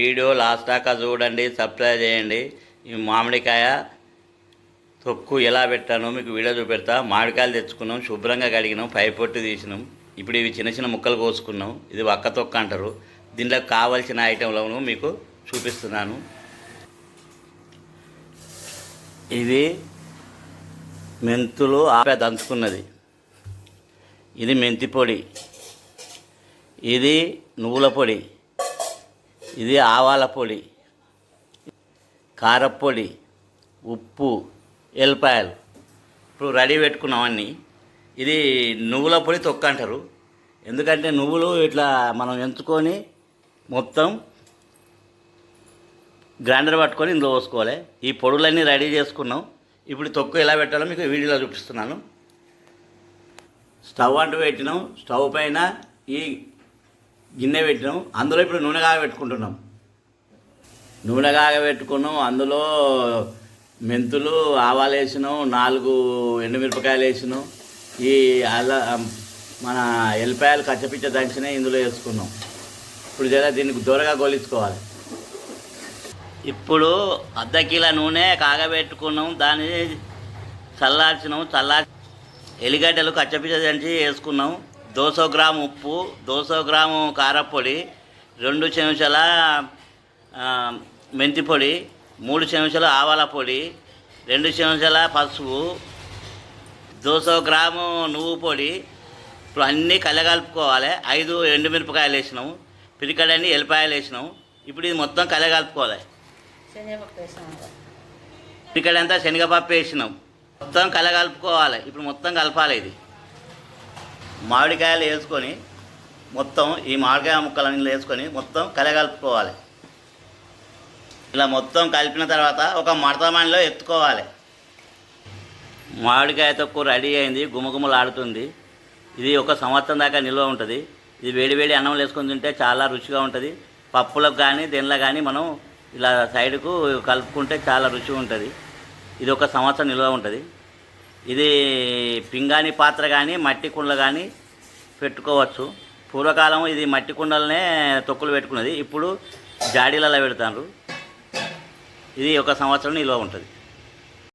Video last దాకా చూడండి subscribe చేయండి. ఈ మామిడికాయ తొక్కు ఎలా పెట్టానో మీకు వీడియో చూపెడతా. మామిడికాయలు తెచ్చుకున్నాం శుభ్రంగా కడిగినాం పై పొట్టు తీసినాం. ఇప్పుడు ఇవి చిన్న చిన్న ముక్కలు కోసుకున్నాం. ఇది వక్క తొక్క అంటారు. దీంట్లో కావాల్సిన ఐటెంలను మీకు చూపిస్తున్నాను. ఇది మెంతులు ఆపే దంచుకున్నది. ఇది మెంతి పొడి. ఇది నువ్వుల పొడి. ఇది ఆవాల పొడి కారపొడి ఉప్పు ఎల్లిపాయలు. ఇప్పుడు రెడీ పెట్టుకున్నాం అన్నీ. ఇది నువ్వుల పొడి తొక్క అంటారు. ఎందుకంటే నువ్వులు ఇట్లా మనం ఎంచుకొని మొత్తం గ్రైండర్ పట్టుకొని ఇందులో పోసుకోవాలి. ఈ పొడులన్నీ రెడీ చేసుకున్నాం. ఇప్పుడు తొక్కు ఎలా పెట్టాలో మీకు వీడియోలో చూపిస్తున్నాను. స్టవ్ అంటూ పెట్టినాం. స్టవ్ పైన ఈ గిన్నె పెట్టినాం. అందులో ఇప్పుడు నూనె కాగబెట్టుకుంటున్నాం. నూనె కాగబెట్టుకున్నాం. అందులో మెంతులు ఆవాలు వేసినాం. నాలుగు ఎండుమిరపకాయలు వేసినాం. ఈ అల్ల మన ఎల్లిపాయలు కచ్చపిచ్చ దంచినే ఇందులో వేసుకున్నాం. ఇప్పుడు జర దీనికి దూరగా గోలించుకోవాలి. ఇప్పుడు అర్ధ కిలో నూనె కాగబెట్టుకున్నాం. దాన్ని చల్లార్చినాం. చల్లార్చి ఎల్లిగడ్డలు కచ్చపిచ్చ దంచి వేసుకున్నాం. దోసో గ్రాము ఉప్పు దోసో గ్రాము కారపొడి రెండు చెంచాల మెంతి పొడి మూడు చెంచాల ఆవాల పొడి రెండు చెంచాల పసుపు దోసో గ్రాము నువ్వు పొడి ఇప్పుడు అన్నీ కలగలుపుకోవాలి. ఐదు ఎండుమిరపకాయలు వేసినాం పిరికడన్ని ఎల్లిపాయలు వేసినాం. ఇప్పుడు ఇది మొత్తం కలగలుపుకోవాలి. పిరికడంతా శనగపప్పు వేసినాం. మొత్తం కలగలుపుకోవాలి. ఇప్పుడు మొత్తం కలపాలి ఇది. మామిడికాయలు వేసుకొని మొత్తం ఈ మామిడికాయ ముక్కలన్నీ వేసుకొని మొత్తం కలగలుపుకోవాలి. ఇలా మొత్తం కలిపిన తర్వాత ఒక మడతమానిలో ఎత్తుకోవాలి. మామిడికాయ తొక్కు రెడీ అయింది గుమగుమలాడుతుంది. ఇది ఒక సంవత్సరం దాకా నిల్వ ఉంటుంది. ఇది వేడి వేడి అన్నం వేసుకొని తింటే చాలా రుచిగా ఉంటుంది. పప్పులకు కానీ దీనిలో కానీ మనం ఇలా సైడ్కు కలుపుకుంటే చాలా రుచి ఉంటుంది. ఇది ఒక సంవత్సరం నిల్వ ఉంటుంది. ఇది పింగాణి పాత్ర కానీ మట్టి కుండలు కానీ పెట్టుకోవచ్చు. పూర్వకాలం ఇది మట్టి కుండలనే తొక్కులు పెట్టుకున్నది. ఇప్పుడు జాడీలలో పెడతారు ఇది ఒక సంవత్సరం నిల్వ ఉంటుంది.